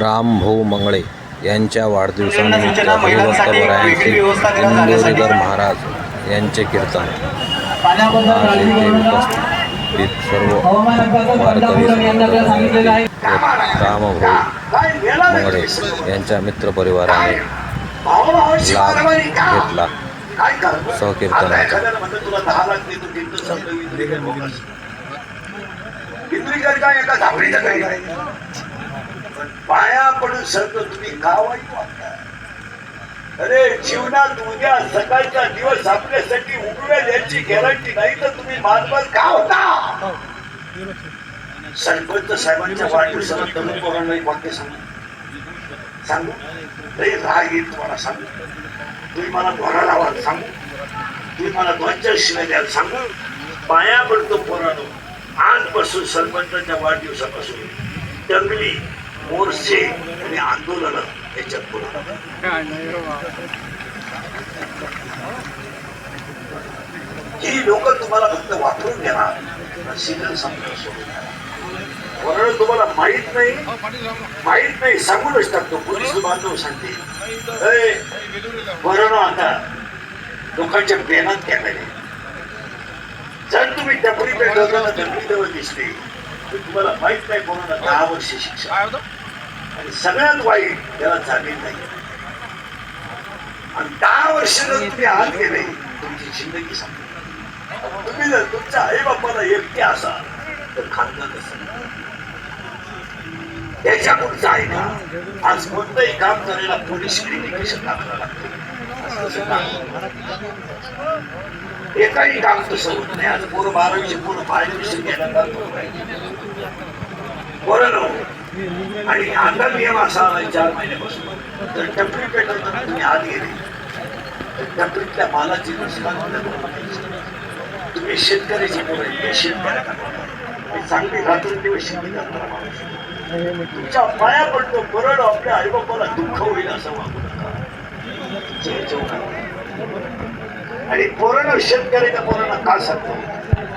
रामभाऊ मंगळे यांच्या वाढदिवसानिमित्त हरिभक्त वरायांचे इंदोरीकर महाराज यांचे कीर्तन. आज येथे उपस्थित सर्व वारकरी रामभाऊ मंगळे यांच्या मित्रपरिवाराने लाभ घेतला. सहकीर्तनाचा. इंद्रिकर काय एका पण पाया पडून सरतो तुम्ही का वाईट वागता अरे जीवनात उद्या सकाळचा दिवस आपल्यासाठी उगवेल याची गॅरंटी नाही तर तुम्ही मानवाल का होता? सरपंच साहेबांच्या वाढदिवसाला तरुण पोरांना एक वाक्य सांगू. सांगू? लई राग येईल तुम्हाला सांगू. तुम्ही मला भरा लावा सांगू. तुम्ही मला दोन चार शिव्या द्याल सांगू. पाया पडतो पोरानो. आजपासून सरपंचाच्या वाढदिवसापासून दंगली मोर्चे आणि आंदोलन याच्यात ही लोक तुम्हाला फक्त वापरून घेणार सिजन समजून सोडून. वरण तुम्हाला माहीत नाही माहीत नाही सांगूनच टाकतो पोलीस बांधव सांगते. वरण आता लोकांच्या बेनात केलेले. जर तुम्ही टपरी पेटवताना जवळ दिसली तर तुम्हाला माहीत नाही कोणाला दहा वर्ष शिक्षा. आणि सगळ्यात वाईट त्याला जामीन नाही. आणि दहा वर्ष जर तुम्ही आत गेले तुमची जिंदगी संपली. तुम्ही जर तुमच्या आई बापाला एकटे असाल तर खानदान असेल. त्याच्या पुढचं आहे का आज कोणतंही काम करायला पोलीस व्हेरिफिकेशन दाखवावं लागते. एकाही काम तसं होत नाही. आज पोरं बारावीचे पोरं बारावीचे घ्यायला जातो बरं आणि आता नियम असा आलाय चार महिन्यापासून. तर टपरी पेटवताना तुम्ही आत गेले. तर टपरीतल्या मालाची नुकसान तुम्ही शेतकऱ्याची पोरं आहे, शेतकऱ्याला रात्री चांगली रात्रंदिवस शेती करणारा माणूस तुमच्या पाया पडतो बरड आपल्या आईबापाला दुःख होईल असं वागू नका. जय शेतकरी आणि पोरानं शेतकऱ्याच्या पोरांना का सांगतो?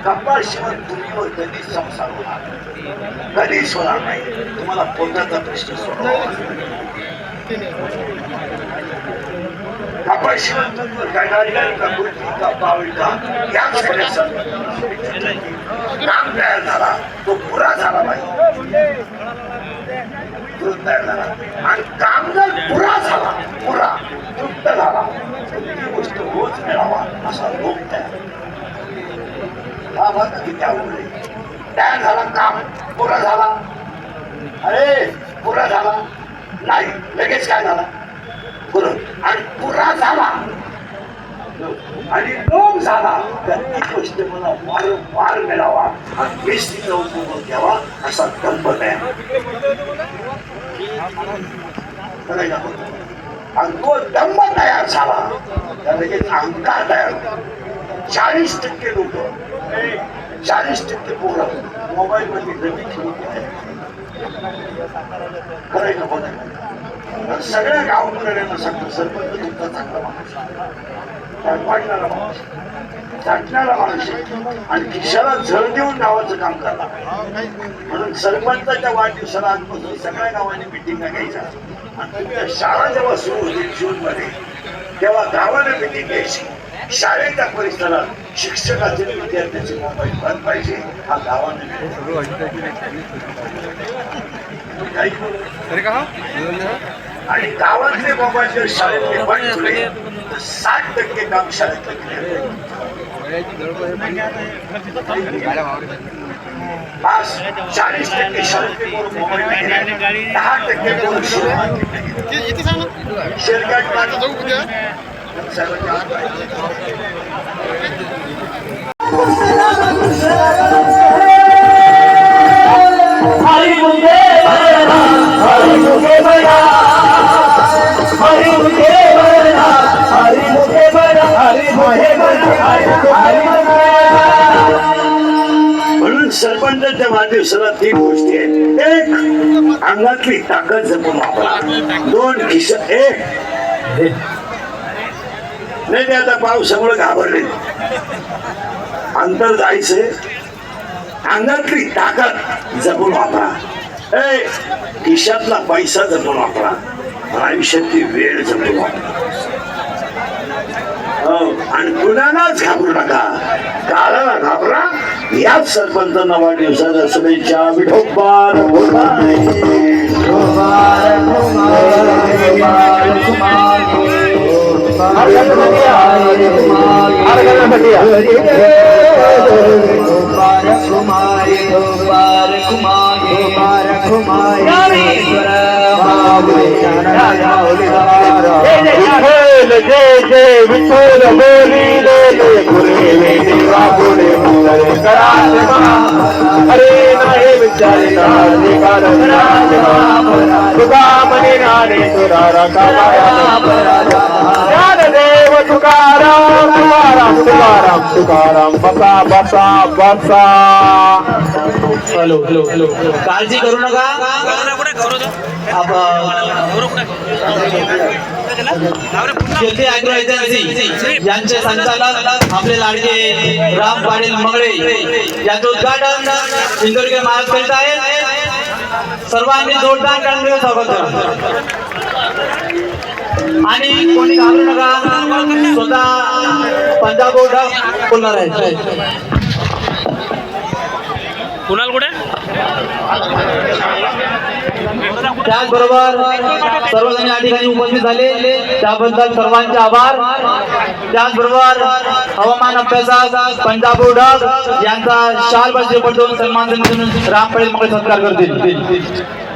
कपाशिवाय तुम्हीवर कधीच संसार होणार नाही. कधीच होणार नाही. तुम्हाला पोटाचा प्रश्न सोडवा. कपाशिवाय तुम्हीवर काय गाडीगाडी का कुर्ती का पावळी का याच करायचं काम तयार झाला. तो पुरा झाला नाही. तयार झाला. आणि काम जर पुरा झाला पुरा तृप्त झाला तर ती गोष्ट रोज मिळावा असा लोक तयार हा तयार झाला काम पुरा झाला. अरे पुरा झाला. नाही लगेच काय झाला? पुरं. आणि पुरा झाला. आणि लोक झाला. त्यांनी गोष्ट मला वारंवार मिळावा. आणि मीच तिचा उपभोग घ्यावा असा कल्प तयार आणि तो दंब तयार झाला. त्या लगेच अहंकार तयार होतो. चाळीस टक्के लोक चाळीस टक्के पोरं मोबाईल मध्ये रमी बरं का होत सगळ्या गावकऱ्यांना सांगतो सरपंच तुमचा चांगला माणूस पाडणारा माणूस? चाटणारा माणूस आणि खिशाला झळ देऊन गावाचं काम करणार म्हणून सरपंचाच्या वाढदिवसाला आजपासून सगळ्या गावांनी मिटिंग घ्यायच्या आणि तुमच्या शाळा जेव्हा सुरू होतील जून मध्ये तेव्हा गावाने मिटिंग घ्यायची. शाळेच्या परिसरात शिक्षकाचे आणि विद्यार्थ्याचे मोबाईल बंद पाहिजे. हा गावाने आणि गावातले मोबाईल जर शाळेतले बंद ठेवले तर साठ टक्के काम शाळेतलं पाच चाळीस टक्के शाळेतले मोबाईल. दहा टक्के म्हणून सरपंचाच्या वाढदिवसाला तीन गोष्टी आहेत. एक अंगातली ताकद जपून वापरा. दोन खिश एक. नाही नाही आता पावसामुळे घाबरले. अंतर जायचे. अंगातली ताकद जपून वापरा. ए खिशातला पैसा जपून वापरा. पण आयुष्यातली वेळ जपून वापरा. हो, आणि कुणालाच घाबरू नका. काळाला घाबरा. याच सरपंचांना वाढदिवसाच्या शुभेच्छा. विठोबा जय जय विठ्ठल बोली ले गुरुदेवे देवा पुढे मंगल करा अरे नाही विचारे तुका मने नाणे तुरारा ज्ञानदेव तुकाराम तुकाराम तुकाराम तुकाराम बसा बसा बसा. Hello hello hello. काळजी करू नका. कीर्ती अॅग्रो एजन्सी यांचे संचालक आपले लाडके राम पाटील मंगळे. यांचं उद्घाटन इंदोरकर महाराज करीत आहेत सर्वांनी जोरदार काढून स्वागत आणि कोणी घाबरू नका स्वतः पंजाब बोलणार आहे. कुणाल कुठे? त्याचबरोबर सर्वजण या ठिकाणी उपस्थित झाले. त्याबद्दल सर्वांचे आभार. त्याचबरोबर हवामान अभ्यासक पंजाब उडक यांचा शाल बाजी पडतो सन्मान देऊन राम पडेल मग सत्कार करतील.